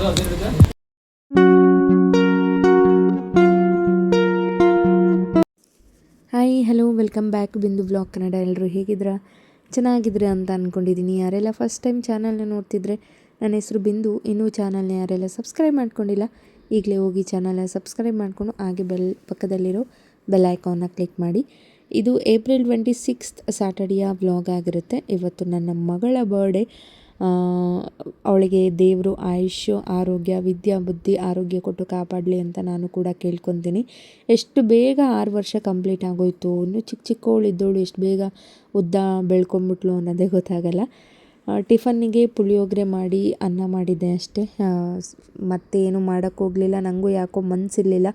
Hi, hello, welcome back Bindu blog Kannada. ಎಲ್ಲರೂ ಹೇಗಿದ್ದೀರಾ? ಚೆನ್ನಾಗಿದ್ರೆ ಅಂತ ಅಂದ್ಕೊಂಡಿದ್ದೀನಿ ಯಾರೆಲ್ಲ ಫಸ್ಟ್ ಟೈಮ್ ಚಾನಲ್ನ ನೋಡ್ತಿದ್ರೆ, ನನ್ನ ಹೆಸರು ಬಿಂದು. ಇನ್ನೂ ಚಾನಲ್ನ ಯಾರೆಲ್ಲ ಸಬ್ಸ್ಕ್ರೈಬ್ ಮಾಡ್ಕೊಂಡಿಲ್ಲ, ಈಗಲೇ ಹೋಗಿ ಚಾನಲ್ನ ಸಬ್ಸ್ಕ್ರೈಬ್ ಮಾಡಿಕೊಂಡು ಹಾಗೆ ಬೆಲ್ ಪಕ್ಕದಲ್ಲಿರೋ ಬೆಲ್ ಐಕಾನ್ನ ಕ್ಲಿಕ್ ಮಾಡಿ. ಇದು ಏಪ್ರಿಲ್ ಟ್ವೆಂಟಿ ಸಿಕ್ಸ್ತ್ ಸ್ಯಾಟರ್ಡೆಯ ವ್ಲಾಗ್ ಆಗಿರುತ್ತೆ. ಇವತ್ತು ನನ್ನ ಮಗಳ ಬರ್ಡೇ ಅವಳಿಗೆ ದೇವರು ಆಯುಷ್ ಆರೋಗ್ಯ, ವಿದ್ಯಾ, ಬುದ್ಧಿ, ಆರೋಗ್ಯ ಕೊಟ್ಟು ಕಾಪಾಡಲಿ ಅಂತ ನಾನು ಕೂಡ ಕೇಳ್ಕೊತೀನಿ. ಎಷ್ಟು ಬೇಗ ಆರು ವರ್ಷ ಕಂಪ್ಲೀಟ್ ಆಗೋಯ್ತು, ಇನ್ನು ಚಿಕ್ಕ ಚಿಕ್ಕವಳಿದ್ದವಳು ಎಷ್ಟು ಬೇಗ ಉದ್ದ ಬೆಳ್ಕೊಂಬಿಟ್ಲು ಅನ್ನೋದೇ ಗೊತ್ತಾಗಲ್ಲ. ಟಿಫನ್ನಿಗೆ ಪುಳಿಯೋಗರೆ ಮಾಡಿ ಅನ್ನ ಮಾಡಿದ್ದೆ ಅಷ್ಟೇ. ಮತ್ತೇನು ಮಾಡೋಕ್ಕೋಗಲಿಲ್ಲ ನನಗೂ ಯಾಕೋ ಮನಸ್ಸಿರಲಿಲ್ಲ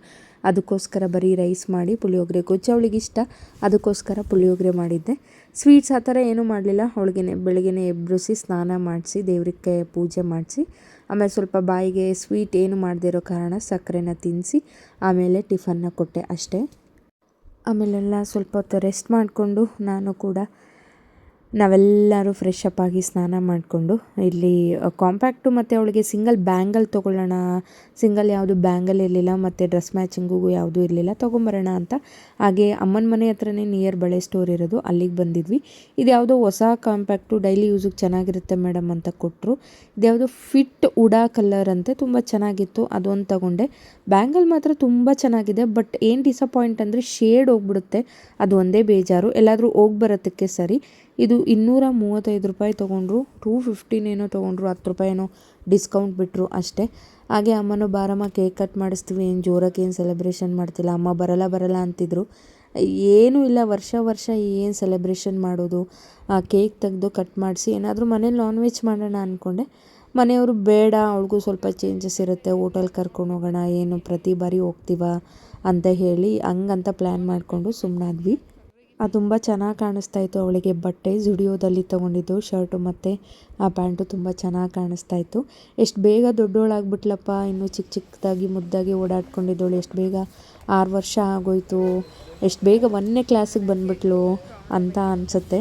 ಅದಕ್ಕೋಸ್ಕರ ಬರೀ ರೈಸ್ ಮಾಡಿ ಪುಳಿಯೋಗರೆ, ಗೊಜ್ಜು ಅವಳಿಗೆ ಇಷ್ಟ ಅದಕ್ಕೋಸ್ಕರ ಪುಳಿಯೋಗರೆ ಮಾಡಿದ್ದೆ. ಸ್ವೀಟ್ಸ್ ಆ ಥರ ಏನೂ ಮಾಡಲಿಲ್ಲ. ಅವಳಿಗೆ ಬೆಳಗ್ಗೆ ಎಬ್ಬರಿಸಿ ಸ್ನಾನ ಮಾಡಿಸಿ, ದೇವ್ರಿಗೆ ಪೂಜೆ ಮಾಡಿಸಿ, ಆಮೇಲೆ ಸ್ವಲ್ಪ ಬಾಯಿಗೆ ಸ್ವೀಟ್ ಏನು ಮಾಡದೇ ಇರೋ ಕಾರಣ ಸಕ್ಕರೆನ ತಿನ್ನಿಸಿ, ಆಮೇಲೆ ಟಿಫನ್ನ ಕೊಟ್ಟೆ ಅಷ್ಟೇ. ಆಮೇಲೆಲ್ಲ ಸ್ವಲ್ಪ ಹೊತ್ತು ರೆಸ್ಟ್ ಮಾಡಿಕೊಂಡು ನಾನು ಕೂಡ ನಾವೆಲ್ಲರೂ ಫ್ರೆಶ್ ಅಪ್ ಆಗಿ ಸ್ನಾನ ಮಾಡಿಕೊಂಡು ಇಲ್ಲಿ ಕಾಂಪ್ಯಾಕ್ಟು ಮತ್ತು ಅವಳಿಗೆ ಸಿಂಗಲ್ ಬ್ಯಾಂಗಲ್ ತೊಗೊಳ್ಳೋಣ ಸಿಂಗಲ್ ಯಾವುದು ಬ್ಯಾಂಗಲ್ ಇರಲಿಲ್ಲ ಮತ್ತು ಡ್ರೆಸ್ ಮ್ಯಾಚಿಂಗಿಗೂ ಯಾವುದೂ ಇರಲಿಲ್ಲ ತೊಗೊಂಬರೋಣ ಅಂತ. ಹಾಗೆ ಅಮ್ಮನ ಮನೆ ಹತ್ರನೇ ನಿಯರ್ ಬಳೆ ಸ್ಟೋರ್ ಇರೋದು, ಅಲ್ಲಿಗೆ ಬಂದಿದ್ವಿ. ಇದು ಯಾವುದೋ ಹೊಸ ಕಾಂಪ್ಯಾಕ್ಟು ಡೈಲಿ ಯೂಸಿಗೆ ಚೆನ್ನಾಗಿರುತ್ತೆ ಮೇಡಮ್ ಅಂತ ಕೊಟ್ಟರು ಇದ್ಯಾವುದೋ ಫಿಟ್ ಉಡಾ ಕಲರ್ ಅಂತೆ, ತುಂಬ ಚೆನ್ನಾಗಿತ್ತು, ಅದೊಂದು ತಗೊಂಡೆ. ಬ್ಯಾಂಗಲ್ ಮಾತ್ರ ತುಂಬ ಚೆನ್ನಾಗಿದೆ ಬಟ್ ಏನು ಡಿಸಪಾಯಿಂಟ್ ಅಂದರೆ ಶೇಡ್ ಹೋಗ್ಬಿಡುತ್ತೆ, ಅದು ಒಂದೇ ಬೇಜಾರು. ಎಲ್ಲಾದರೂ ಹೋಗಿ ಬರೋದಕ್ಕೆ ಸರಿ. ಇದು ಇನ್ನೂರ ಮೂವತ್ತೈದು ರೂಪಾಯಿ ತೊಗೊಂಡ್ರು ಟೂ ಫಿಫ್ಟೀನ್ ಏನೋ ತೊಗೊಂಡ್ರು, ಹತ್ತು ರೂಪಾಯಿ ಏನೋ ಡಿಸ್ಕೌಂಟ್ ಬಿಟ್ಟರು ಅಷ್ಟೇ. ಹಾಗೆ ಅಮ್ಮನೂ, ಬಾರಮ್ಮ ಕೇಕ್ ಕಟ್ ಮಾಡಿಸ್ತೀವಿ, ಏನು ಜೋರಕ್ಕೆ ಏನು ಸೆಲೆಬ್ರೇಷನ್ ಮಾಡ್ತಿಲ್ಲ, ಅಮ್ಮ ಬರಲ್ಲ ಬರಲ್ಲ ಅಂತಿದ್ರು. ಏನೂ ಇಲ್ಲ, ವರ್ಷ ವರ್ಷ ಏನು ಸೆಲೆಬ್ರೇಷನ್ ಮಾಡೋದು, ಆ ಕೇಕ್ ತೆಗೆದು ಕಟ್ ಮಾಡಿಸಿ, ಏನಾದರೂ ಮನೇಲಿ ನಾನ್ ವೆಜ್ ಮಾಡೋಣ ಅಂದ್ಕೊಂಡೆ ಮನೆಯವರು, ಬೇಡ, ಅವಳಿಗೂ ಸ್ವಲ್ಪ ಚೇಂಜಸ್ ಇರುತ್ತೆ ಹೋಟೆಲ್ ಕರ್ಕೊಂಡು ಹೋಗೋಣ, ಏನು ಪ್ರತಿ ಬಾರಿ ಹೋಗ್ತೀವ? ಅಂತ ಹೇಳಿ ಹಂಗಂತ ಪ್ಲ್ಯಾನ್ ಮಾಡಿಕೊಂಡು ಸುಮ್ಮನಾದ್ವಿ ಅದು ತುಂಬ ಚೆನ್ನಾಗಿ ಕಾಣಿಸ್ತಾ ಇತ್ತು. ಅವಳಿಗೆ ಬಟ್ಟೆ ಜುಡಿಯೋದಲ್ಲಿ ತೊಗೊಂಡಿದ್ದು, ಶರ್ಟು ಮತ್ತು ಆ ಪ್ಯಾಂಟು ತುಂಬ ಚೆನ್ನಾಗಿ ಕಾಣಿಸ್ತಾ ಇತ್ತು. ಎಷ್ಟು ಬೇಗ ದೊಡ್ಡವಳಾಗ್ಬಿಟ್ಲಪ್ಪ ಇನ್ನೂ ಚಿಕ್ಕ ಚಿಕ್ಕದಾಗಿ ಮುದ್ದಾಗಿ ಓಡಾಡ್ಕೊಂಡಿದ್ದವಳು. ಎಷ್ಟು ಬೇಗ ಆರು ವರ್ಷ ಆಗೋಯ್ತು. ಎಷ್ಟು ಬೇಗ ಒಂದನೇ ಕ್ಲಾಸಿಗೆ ಬಂದ್ಬಿಟ್ಲು ಅಂತ ಅನಿಸುತ್ತೆ.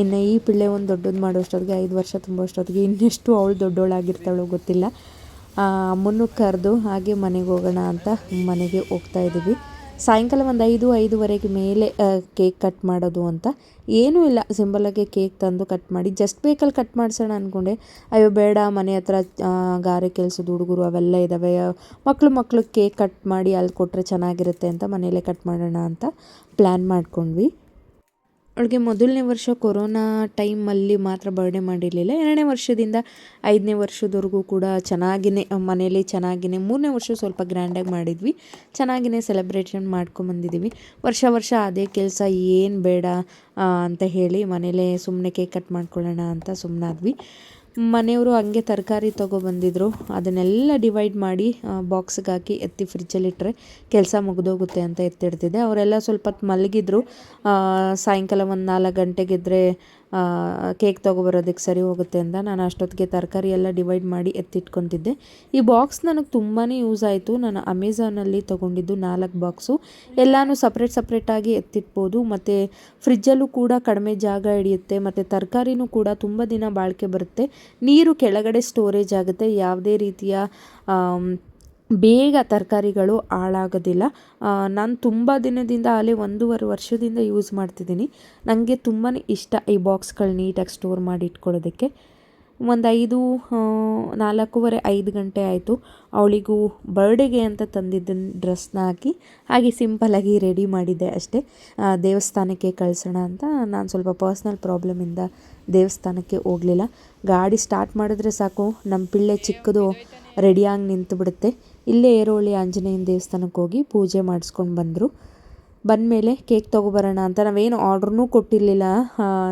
ಇನ್ನು ಈ ಪಿಳ್ಳೆ ಒಂದು ದೊಡ್ಡದು ಮಾಡೋಷ್ಟೊತ್ತಿಗೆ, ಐದು ವರ್ಷ ತುಂಬೋಷ್ಟೊತ್ತಿಗೆ ಇನ್ನೆಷ್ಟು ಅವಳು ದೊಡ್ಡವಳಾಗಿರ್ತಾಳೋ ಗೊತ್ತಿಲ್ಲ. ಅಮ್ಮನ್ನು ಕರೆದು ಹಾಗೆ ಮನೆಗೆ ಹೋಗೋಣ ಅಂತ ಮನೆಗೆ ಹೋಗ್ತಾ ಇದ್ದೀವಿ. ಸಾಯಂಕಾಲ ಒಂದು ಐದು, ಐದುವರೆಗೆ ಮೇಲೆ ಕೇಕ್ ಕಟ್ ಮಾಡೋದು ಅಂತ. ಏನೂ ಇಲ್ಲ. ಸಿಂಬಲಾಗೆ ಕೇಕ್ ತಂದು ಕಟ್ ಮಾಡಿ ಜಸ್ಟ್ ಬೇಕಲ್ಲಿ ಕಟ್ ಮಾಡಿಸೋಣ ಅಂದ್ಕೊಂಡೆ ಅಯ್ಯೋ, ಬೇಡ. ಮನೆ ಹತ್ರ ಗಾರೆ ಕೆಲಸದ ಹುಡುಗರು ಅವೆಲ್ಲ ಇದ್ದಾವೆ ಮಕ್ಕಳು ಮಕ್ಕಳು ಕೇಕ್ ಕಟ್ ಮಾಡಿ ಅಲ್ಲಿ ಕೊಟ್ಟರೆ ಚೆನ್ನಾಗಿರುತ್ತೆ ಅಂತ ಮನೆಯಲ್ಲೇ ಕಟ್ ಮಾಡೋಣ ಅಂತ ಪ್ಲ್ಯಾನ್ ಮಾಡ್ಕೊಂಡ್ವಿ. ಅವಳಿಗೆ ಮೊದಲನೇ ವರ್ಷ ಕೊರೋನಾ ಟೈಮಲ್ಲಿ ಮಾತ್ರ ಬರ್ಡೇ ಮಾಡಿರಲಿಲ್ಲ. ಎರಡನೇ ವರ್ಷದಿಂದ ಐದನೇ ವರ್ಷದವರೆಗೂ ಕೂಡ ಚೆನ್ನಾಗಿಯೇ ಮನೇಲಿ ಚೆನ್ನಾಗಿಯೇ ಮೂರನೇ ವರ್ಷ ಸ್ವಲ್ಪ ಗ್ರ್ಯಾಂಡಾಗಿ ಮಾಡಿದ್ವಿ. ಚೆನ್ನಾಗಿಯೇ ಸೆಲೆಬ್ರೇಷನ್ ಮಾಡ್ಕೊಂಬಂದಿದ್ದೀವಿ ವರ್ಷ ವರ್ಷ ಅದೇ ಕೆಲಸ, ಏನು ಬೇಡ ಅಂತ ಹೇಳಿ ಮನೇಲೇ ಸುಮ್ಮನೆ ಕೇಕ್ ಕಟ್ ಮಾಡ್ಕೊಳ್ಳೋಣ ಅಂತ ಸುಮ್ಮನಾದ್ವಿ ಮನೆಯವರು ಹಂಗೆ ತರಕಾರಿ ತೊಗೊಬಂದಿದ್ರು ಅದನ್ನೆಲ್ಲ ಡಿವೈಡ್ ಮಾಡಿ ಬಾಕ್ಸ್ಗೆ ಹಾಕಿ ಎತ್ತಿ ಫ್ರಿಜ್ಜಲ್ಲಿಟ್ಟರೆ ಕೆಲಸ ಮುಗಿದೋಗುತ್ತೆ ಅಂತ ಎತ್ತಿಡ್ತಿದ್ದೆ ಅವರೆಲ್ಲ ಸ್ವಲ್ಪ ಮಲಗಿದ್ರು. ಸಾಯಂಕಾಲ ಒಂದು ನಾಲ್ಕು ಗಂಟೆಗಿದ್ರೆ ಕೇಕ್ ತೊಗೊಬರೋದಕ್ಕೆ ಸರಿ ಹೋಗುತ್ತೆ ಅಂತ ನಾನು ಅಷ್ಟೊತ್ತಿಗೆ ತರಕಾರಿ ಎಲ್ಲ ಡಿವೈಡ್ ಮಾಡಿ ಎತ್ತಿಟ್ಕೊತಿದ್ದೆ. ಈ ಬಾಕ್ಸ್ ನನಗೆ ತುಂಬಾ ಯೂಸ್ ಆಯಿತು. ನಾನು ಅಮೆಝಾನಲ್ಲಿ ತೊಗೊಂಡಿದ್ದು ನಾಲ್ಕು ಬಾಕ್ಸು ಎಲ್ಲನೂ ಸಪ್ರೇಟ್ ಸಪ್ರೇಟಾಗಿ ಎತ್ತಿಟ್ಬೋದು. ಮತ್ತು ಫ್ರಿಜ್ಜಲ್ಲೂ ಕೂಡ ಕಡಿಮೆ ಜಾಗ ಹಿಡಿಯುತ್ತೆ. ಮತ್ತು ತರಕಾರಿನೂ ಕೂಡ ತುಂಬ ದಿನ ಬಾಳಿಕೆ ಬರುತ್ತೆ. ನೀರು ಕೆಳಗಡೆ ಸ್ಟೋರೇಜ್ ಆಗುತ್ತೆ. ಯಾವುದೇ ರೀತಿಯ ಬೇಗ ತರಕಾರಿಗಳು ಹಾಳಾಗೋದಿಲ್ಲ. ನಾನು ತುಂಬ ದಿನದಿಂದ ಅಲ್ಲಿ ಒಂದೂವರೆ ವರ್ಷದಿಂದ ಯೂಸ್ ಮಾಡ್ತಿದ್ದೀನಿ. ನನಗೆ ತುಂಬಾ ಇಷ್ಟ ಈ ಬಾಕ್ಸ್ಗಳು ನೀಟಾಗಿ ಸ್ಟೋರ್ ಮಾಡಿ ಇಟ್ಕೊಳ್ಳೋದಕ್ಕೆ ಒಂದು ಐದು ನಾಲ್ಕೂವರೆ, ಐದು ಗಂಟೆ ಆಯಿತು. ಅವಳಿಗೂ ಬರ್ಡೇಗೆ ಅಂತ ತಂದಿದ್ದ ಡ್ರೆಸ್ನ ಹಾಕಿ, ಹಾಗೆ ಸಿಂಪಲಾಗಿ ರೆಡಿ ಮಾಡಿದ್ದೆ ಅಷ್ಟೇ. ದೇವಸ್ಥಾನಕ್ಕೆ ಕಳಿಸೋಣ ಅಂತ ನಾನು ಸ್ವಲ್ಪ ಪರ್ಸ್ನಲ್ ಪ್ರಾಬ್ಲಮಿಂದ ದೇವಸ್ಥಾನಕ್ಕೆ ಹೋಗಲಿಲ್ಲ. ಗಾಡಿ ಸ್ಟಾರ್ಟ್ ಮಾಡಿದ್ರೆ ಸಾಕು ನಮ್ಮ ಪಿಳ್ಳೆ ಚಿಕ್ಕದು ರೆಡಿಯಾಗಿ ನಿಂತು ಬಿಡುತ್ತೆ ಇಲ್ಲೇ ಏರೋಳಿ ಆಂಜನೇಯನ ದೇವಸ್ಥಾನಕ್ಕೆ ಹೋಗಿ ಪೂಜೆ ಮಾಡಿಸ್ಕೊಂಡು ಬಂದರು. ಬಂದಮೇಲೆ ಕೇಕ್ ತೊಗೊಬರೋಣ ಅಂತ ನಾವೇನು ಆರ್ಡ್ರೂ ಕೊಟ್ಟಿರಲಿಲ್ಲ.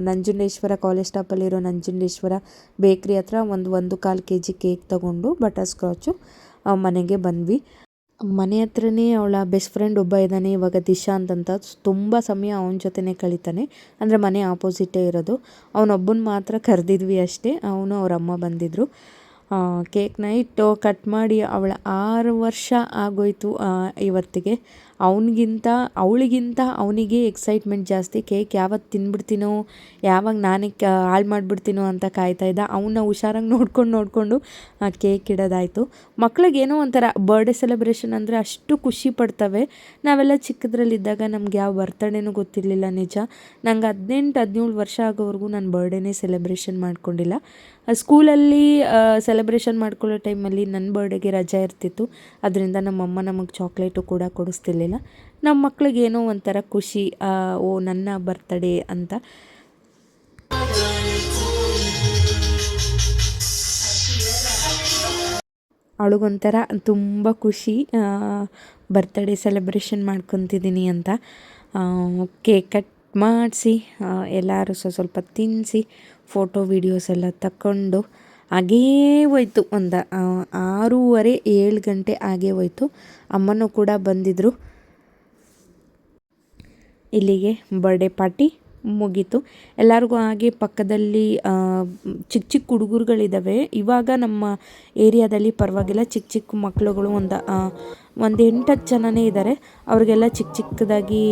ನಂಜುಂಡೇಶ್ವರ ಕಾಲೇಜ್ ಸ್ಟಾಪಲ್ಲಿರೋ ನಂಜುಂಡೇಶ್ವರ ಬೇಕ್ರಿ ಹತ್ರ ಒಂದು ಒಂದು ಕಾಲು ಕೆ ಜಿ ಕೇಕ್ ತೊಗೊಂಡು ಬಟರ್ ಸ್ಕಾಚು ಮನೆಗೆ ಬಂದ್ವಿ. ಮನೆ ಹತ್ರನೇ ಅವಳ ಬೆಸ್ಟ್ ಫ್ರೆಂಡ್ ಒಬ್ಬ ಇದ್ದಾನೆ, ಇವಾಗ ದಿಶಾ ಅಂತ ತುಂಬ ಸಮಯ ಅವನ ಜೊತೆನೇ ಕಳೀತಾನೆ. ಅಂದರೆ ಮನೆ ಆಪೋಸಿಟೇ ಇರೋದು. ಅವನೊಬ್ಬನ ಮಾತ್ರ ಕರೆದಿದ್ವಿ ಅಷ್ಟೇ. ಅವನು ಅವ್ರ ಅಮ್ಮ ಬಂದಿದ್ದರು. ಕೇಕ್ನ ಇಟ್ಟು ಕಟ್ ಮಾಡಿ ಅವಳ ಆರು ವರ್ಷ ಆಗೋಯಿತು ಇವತ್ತಿಗೆ. ಅವನಿಗಿಂತ, ಅವಳಿಗಿಂತ ಅವನಿಗೆ ಎಕ್ಸೈಟ್ಮೆಂಟ್ ಜಾಸ್ತಿ. ಕೇಕ್ ಯಾವತ್ತು ತಿಂದ್ಬಿಡ್ತೀನೋ ಯಾವಾಗ ನಾನೇ ಹಾಳು ಮಾಡಿಬಿಡ್ತೀನೋ ಅಂತ ಕಾಯ್ತಾ ಇದ್ದ. ಅವನ್ನ ಹುಷಾರಾಗಿ ನೋಡ್ಕೊಂಡು, ನೋಡಿಕೊಂಡು ಕೇಕ್ ಇಡೋದಾಯಿತು. ಮಕ್ಳಿಗೆ ಏನೋ ಒಂಥರ ಬರ್ಡೇ ಸೆಲೆಬ್ರೇಷನ್ ಅಂದರೆ ಅಷ್ಟು ಖುಷಿ ಪಡ್ತವೆ. ನಾವೆಲ್ಲ ಚಿಕ್ಕದ್ರಲ್ಲಿದ್ದಾಗ ನಮ್ಗೆ ಯಾವ ಬರ್ತಡೇನೂ ಗೊತ್ತಿರಲಿಲ್ಲ ನಿಜ. ನಂಗೆ ಹದಿನೆಂಟು ಹದಿನೇಳು ವರ್ಷ ಆಗೋವರೆಗೂ ನಾನು ಬರ್ಡೇನೇ ಸೆಲೆಬ್ರೇಷನ್ ಮಾಡ್ಕೊಂಡಿಲ್ಲ. ಸ್ಕೂಲಲ್ಲಿ ಸೆಲೆಬ್ರೇಷನ್ ಮಾಡ್ಕೊಳ್ಳೋ ಟೈಮಲ್ಲಿ ನನ್ನ ಬರ್ಡೇಗೆ ರಜೆ ಇರ್ತಿತ್ತು. ಅದರಿಂದ ನಮ್ಮಮ್ಮ ನಮಗೆ ಚಾಕ್ಲೇಟು ಕೂಡ ಕೊಡಿಸ್ತಿರ್ಲಿಲ್ಲ. ನಮ್ಮ ಮಕ್ಳಿಗೆ ಏನೋ ಒಂಥರ ಖುಷಿ ಓ, ನನ್ನ ಬರ್ತಡೇ ಅಂತ. ಅವಳಿಗೊಂಥರ ತುಂಬ ಖುಷಿ ಬರ್ತಡೇ ಸೆಲೆಬ್ರೇಷನ್ ಮಾಡ್ಕೊತಿದ್ದೀನಿ ಅಂತ. ಕೇಕ್ ಕಟ್ ಮಾಡಿಸಿ ಎಲ್ಲರೂ ಸ್ವಲ್ಪ ಸ್ವಲ್ಪ ತಿನ್ನಿಸಿ ಫೋಟೋ ವೀಡಿಯೋಸ್ ಎಲ್ಲ ತಗೊಂಡು ಹಾಗೇ ಹೋಯ್ತು. ಒಂದು ಆರೂವರೆ ಏಳು ಗಂಟೆ ಹಾಗೇ ಹೋಯ್ತು. ಅಮ್ಮನೂ ಕೂಡ ಬಂದಿದ್ದರು ಇಲ್ಲಿಗೆ ಬರ್ಡೇ ಪಾರ್ಟಿ ಮುಗೀತು. ಎಲ್ಲರಿಗೂ ಹಾಗೆ ಪಕ್ಕದಲ್ಲಿ ಚಿಕ್ಕ ಚಿಕ್ಕ ಹುಡುಗರುಗಳಿದ್ದಾವೆ ಇವಾಗ ನಮ್ಮ ಏರಿಯಾದಲ್ಲಿ ಪರವಾಗಿಲ್ಲ. ಚಿಕ್ಕ ಚಿಕ್ಕ ಮಕ್ಕಳುಗಳು ಒಂದು ಒಂದು ಎಂಟು ಹತ್ತು ಜನನೇ ಇದ್ದಾರೆ ಅವ್ರಿಗೆಲ್ಲ ಚಿಕ್ಕ ಚಿಕ್ಕದಾಗಿ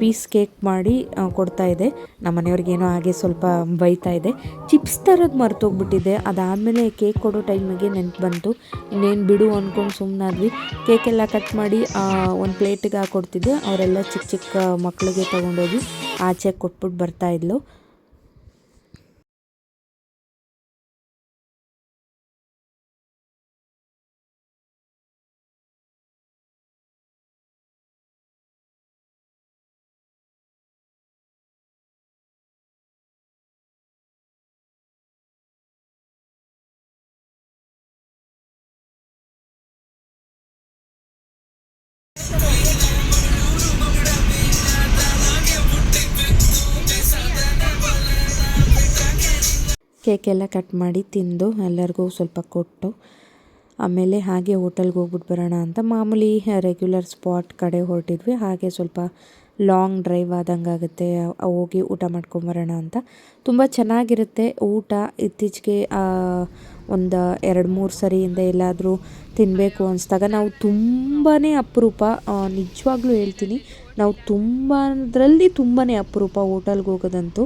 ಪೀಸ್ ಕೇಕ್ ಮಾಡಿ ಕೊಡ್ತಾ ಇದೆ. ನಮ್ಮ ಮನೆಯವ್ರಿಗೇನೋ ಹಾಗೆ ಸ್ವಲ್ಪ ಬೈತಾ ಇದೆ. ಚಿಪ್ಸ್ ಥರದ್ದು ಮರ್ತೋಗ್ಬಿಟ್ಟಿದೆ. ಅದಾದಮೇಲೆ ಕೇಕ್ ಕೊಡೋ ಟೈಮಿಗೆ ನೆನಪು ಬಂತು. ಇನ್ನೇನು ಬಿಡು ಅಂದ್ಕೊಂಡು ಸುಮ್ಮನಾದ್ವಿ ಕೇಕೆಲ್ಲ ಕಟ್ ಮಾಡಿ ಒಂದು ಪ್ಲೇಟಿಗೆ ಹಾಕೊಡ್ತಿದ್ದೆ. ಅವರೆಲ್ಲ ಚಿಕ್ಕ ಚಿಕ್ಕ ಮಕ್ಕಳಿಗೆ ತೊಗೊಂಡೋಗಿ ಆಚೆ ಕೊಟ್ಬಿಟ್ಟು ಬರ್ತಾಯಿದ್ಲು ಕೇಕೆಲ್ಲ ಕಟ್ ಮಾಡಿ ತಿಂದು ಎಲ್ಲರಿಗೂ ಸ್ವಲ್ಪ ಕೊಟ್ಟು, ಆಮೇಲೆ ಹಾಗೆ ಹೋಟೆಲ್ಗೆ ಹೋಗ್ಬಿಟ್ಟು ಬರೋಣ ಅಂತ ಮಾಮೂಲಿ ರೆಗ್ಯುಲರ್ ಸ್ಪಾಟ್ ಕಡೆ ಹೊರಟಿದ್ವಿ. ಹಾಗೆ ಸ್ವಲ್ಪ ಲಾಂಗ್ ಡ್ರೈವ್ ಆದಂಗೆ ಆಗುತ್ತೆ. ಹೋಗಿ ಊಟ ಮಾಡ್ಕೊಂಬರೋಣ ಅಂತ. ತುಂಬ ಚೆನ್ನಾಗಿರುತ್ತೆ ಊಟ. ಇತ್ತೀಚೆಗೆ ಒಂದು ಎರಡು ಮೂರು ಸರಿಯಿಂದ ಎಲ್ಲಾದರೂ ತಿನ್ನಬೇಕು ಅನಿಸ್ದಾಗ ನಾವು ತುಂಬಾ ಅಪರೂಪ ನಿಜವಾಗ್ಲೂ ಹೇಳ್ತೀನಿ, ನಾವು ತುಂಬ ಅದರಲ್ಲಿ ತುಂಬಾ ಅಪರೂಪ ಹೋಟೆಲ್ಗೆ ಹೋಗೋದಂತೂ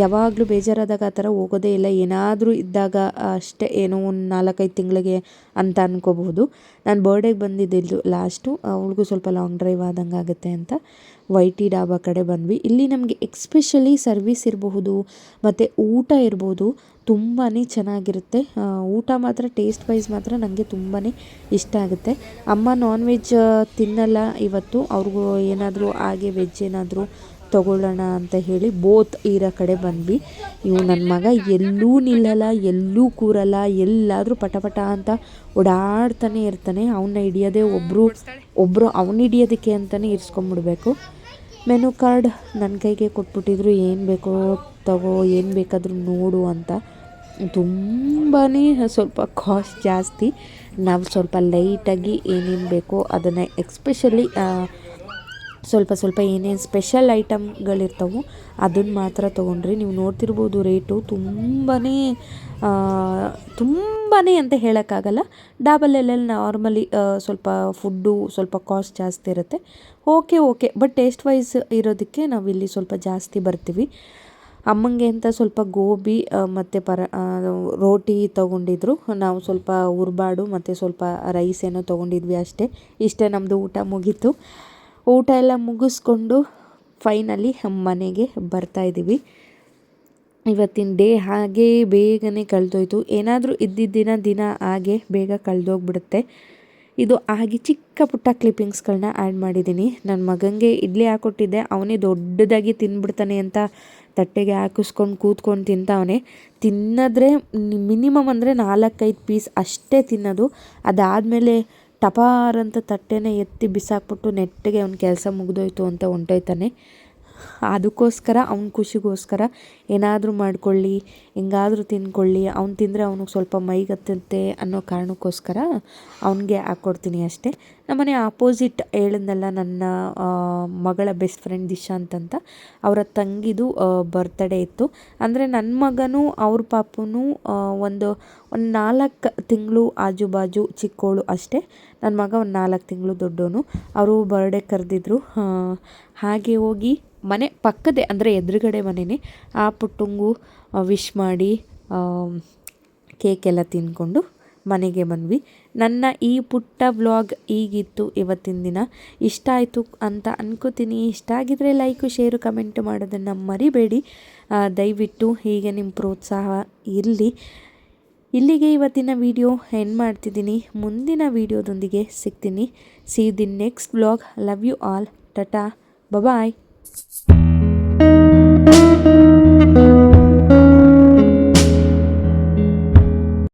ಯಾವಾಗಲೂ ಬೇಜಾರಾದಾಗ ಆ ಥರ ಹೋಗೋದೇ ಇಲ್ಲ. ಏನಾದರೂ ಇದ್ದಾಗ ಅಷ್ಟೇ ಏನೋ ಒಂದು ನಾಲ್ಕೈದು ತಿಂಗಳಿಗೆ ಅಂತ ಅಂದ್ಕೋಬಹುದು ನಾನು ಬರ್ಡೇಗೆ ಬಂದಿದ್ದಿದ್ದು ಲಾಸ್ಟು ಅವ್ಳಿಗೂ ಸ್ವಲ್ಪ ಲಾಂಗ್ ಡ್ರೈವ್ ಆದಂಗೆ ಆಗುತ್ತೆ ಅಂತ. ವೈ ಟಿ ಡಾಬಾ ಕಡೆ ಬಂದ್ವಿ. ಇಲ್ಲಿ ನಮಗೆ ಎಕ್ಸ್ಪೆಷಲಿ ಸರ್ವಿಸ್ ಇರಬಹುದು, ಮತ್ತು ಊಟ ಇರ್ಬೋದು ತುಂಬಾ ಚೆನ್ನಾಗಿರುತ್ತೆ. ಊಟ ಮಾತ್ರ ಟೇಸ್ಟ್ ವೈಸ್ ಮಾತ್ರ ನನಗೆ ತುಂಬಾ ಇಷ್ಟ ಆಗುತ್ತೆ. ಅಮ್ಮ ನಾನ್ ವೆಜ್ ತಿನ್ನಲ್ಲ ಇವತ್ತು. ಅವ್ರಿಗೂ ಏನಾದರೂ ಹಾಗೆ ವೆಜ್ ಏನಾದರೂ ತಗೊಳ್ಳೋಣ ಅಂತ ಹೇಳಿ ಬೋತ್ ಇರೋ ಕಡೆ ಬಂದ್ವಿ. ಇವು ನನ್ನ ಮಗ ಎಲ್ಲೂ ನಿಲ್ಲಲ್ಲ, ಎಲ್ಲೂ ಕೂರಲ್ಲ, ಎಲ್ಲಾದರೂ ಪಟ ಪಟ ಅಂತ ಓಡಾಡ್ತಾನೆ ಇರ್ತಾನೆ. ಅವನ್ನ ಹಿಡಿಯೋದೇ ಒಬ್ಬರು ಒಬ್ಬರು ಅವನ್ನ ಹಿಡಿಯೋದಕ್ಕೆ ಅಂತಲೇ ಇರಿಸ್ಕೊಂಬಿಡ್ಬೇಕು. ಮೆನು ಕಾರ್ಡ್ ನನ್ನ ಕೈಗೆ ಕೊಟ್ಬಿಟ್ಟಿದ್ರು, ಏನು ಬೇಕೋ ತಗೋ, ಏನು ಬೇಕಾದರೂ ನೋಡು ಅಂತ. ತುಂಬಾ ಸ್ವಲ್ಪ ಕಾಸ್ಟ್ ಜಾಸ್ತಿ. ನಾವು ಸ್ವಲ್ಪ ಲೈಟಾಗಿ ಏನೇನು ಬೇಕೋ ಅದನ್ನು ಎಕ್ಸ್ಪೆಷಲಿ ಸ್ವಲ್ಪ ಸ್ವಲ್ಪ ಏನೇನು ಸ್ಪೆಷಲ್ ಐಟಮ್ಗಳಿರ್ತವೆ ಅದನ್ನು ಮಾತ್ರ ತೊಗೊಂಡ್ರಿ. ನೀವು ನೋಡ್ತಿರ್ಬೋದು ರೇಟು ತುಂಬಾ ತುಂಬಾ ಅಂತ ಹೇಳೋಕ್ಕಾಗಲ್ಲ. ಡಾಬಲ್ಲೆಲ್ಲ ನಾರ್ಮಲಿ ಸ್ವಲ್ಪ ಫುಡ್ಡು ಸ್ವಲ್ಪ ಕಾಸ್ಟ್ ಜಾಸ್ತಿ ಇರುತ್ತೆ. Okay okay but taste wise ಇರೋದಕ್ಕೆ ನಾವಿಲ್ಲಿ ಸ್ವಲ್ಪ ಜಾಸ್ತಿ ಬರ್ತೀವಿ. ಅಮ್ಮಂಗೆ ಅಂತ ಸ್ವಲ್ಪ ಗೋಬಿ ಮತ್ತು ಪರ ರೋಟಿ ತೊಗೊಂಡಿದ್ರು. ನಾವು ಸ್ವಲ್ಪ ಉರ್ಬಾಡು ಮತ್ತು ಸ್ವಲ್ಪ ರೈಸ್ ಏನೋ ತೊಗೊಂಡಿದ್ವಿ ಅಷ್ಟೇ. ಇಷ್ಟೇ ನಮ್ಮದು ಊಟ ಮುಗೀತು. ಊಟ ಎಲ್ಲ ಮುಗಿಸ್ಕೊಂಡು ಫೈನಲಿ ಮನೆಗೆ ಬರ್ತಾಯಿದ್ದೀವಿ ಇವತ್ತಿನ ಡೇ ಹಾಗೇ ಬೇಗನೆ ಕಳೆದೋಯ್ತು. ಏನಾದರೂ ಇದ್ದಿದ್ದಿನ ದಿನ ಹಾಗೆ ಬೇಗ ಕಳೆದೋಗ್ಬಿಡುತ್ತೆ. ಇದು ಹಾಗೆ ಚಿಕ್ಕ ಪುಟ್ಟ ಕ್ಲಿಪ್ಪಿಂಗ್ಸ್ಗಳನ್ನ ಆ್ಯಡ್ ಮಾಡಿದ್ದೀನಿ. ನನ್ನ ಮಗನಿಗೆ ಇಡ್ಲಿ ಹಾಕ್ಕೊಟ್ಟಿದ್ದೆ ಅವನೇ ದೊಡ್ಡದಾಗಿ ತಿಂದ್ಬಿಡ್ತಾನೆ ಅಂತ ತಟ್ಟೆಗೆ ಹಾಕಿಸ್ಕೊಂಡು ಕೂತ್ಕೊಂಡು ತಿಂತಾವನೆ. ತಿನ್ನದ್ರೆ ಮಿನಿಮಮ್ ಅಂದರೆ ನಾಲ್ಕೈದು ಪೀಸ್ ಅಷ್ಟೇ ತಿನ್ನೋದು. ಅದಾದಮೇಲೆ ಟಪಾರ್ ಅಂತ ತಟ್ಟೆನ ಎತ್ತಿ ಬಿಸಾಕ್ಬಿಟ್ಟು ನೆಟ್ಟಿಗೆ ಅವ್ನ ಕೆಲಸ ಮುಗಿದೋಯ್ತು ಅಂತ ಹೊಂಟೋಯ್ತಾನೆ. ಅದಕ್ಕೋಸ್ಕರ, ಅವ್ನ ಖುಷಿಗೋಸ್ಕರ ಏನಾದರೂ ಮಾಡಿಕೊಳ್ಳಿ, ಹೆಂಗಾದ್ರೂ ತಿನ್ಕೊಳ್ಳಿ, ಅವ್ನು ತಿಂದರೆ ಅವ್ನಿಗೆ ಸ್ವಲ್ಪ ಮೈಗತ್ತಂತೆ ಅನ್ನೋ ಕಾರಣಕ್ಕೋಸ್ಕರ ಅವನಿಗೆ ಹಾಕ್ಕೊಡ್ತೀನಿ ಅಷ್ಟೇ. ನಮ್ಮನೆ ಆಪೋಸಿಟ್ ಹೇಳಿದ್ನಲ್ಲ ನನ್ನ ಮಗಳ ಬೆಸ್ಟ್ ಫ್ರೆಂಡ್ ದಿಶಾ ಅಂತ ಅವರ ತಂಗಿದು ಬರ್ತ್ಡೇ ಇತ್ತು. ಅಂದರೆ ನನ್ನ ಮಗನೂ ಅವ್ರ ಪಾಪನೂ ಒಂದು ಒಂದು ನಾಲ್ಕು ತಿಂಗಳು ಆಜು ಬಾಜು ಚಿಕ್ಕವಳು ಅಷ್ಟೇ. ನನ್ನ ಮಗ ಒಂದು ನಾಲ್ಕು ತಿಂಗಳು ದೊಡ್ಡವನು ಅವರು ಬರ್ಡೇ ಕರೆದಿದ್ರು. ಹಾಗೆ ಹೋಗಿ ಮನೆ ಪಕ್ಕದೇ, ಅಂದರೆ ಎದುರುಗಡೆ ಮನೆಯೇ ಆ ಪುಟ್ಟುಂಗು ವಿಶ್ ಮಾಡಿ ಕೇಕ್ ಎಲ್ಲ ತಿಂದ್ಕೊಂಡು ಮನೆಗೆ ಬಂದ್ವಿ. ನನ್ನ ಈ ಪುಟ್ಟ ವ್ಲಾಗ್ ಈಗಿತ್ತು, ಇವತ್ತಿನ ದಿನ. ಇಷ್ಟ ಆಯಿತು ಅಂತ ಅನ್ಕೋತೀನಿ. ಇಷ್ಟ ಆಗಿದ್ರೆ ಲೈಕು ಶೇರು ಕಮೆಂಟ್ ಮಾಡೋದನ್ನು ಮರಿಬೇಡಿ. ದಯವಿಟ್ಟು ಹೀಗೆ ನಿಮ್ಮ ಪ್ರೋತ್ಸಾಹ ಇರಲಿ. ಇಲ್ಲಿಗೆ ಇವತ್ತಿನ ವಿಡಿಯೋ ಎಂಡ್ ಮಾಡ್ತಿದ್ದೀನಿ. ಮುಂದಿನ ವಿಡಿಯೋದೊಂದಿಗೆ ಸಿಗ್ತೀನಿ. See the next vlog love you all tata bye bye Thank you.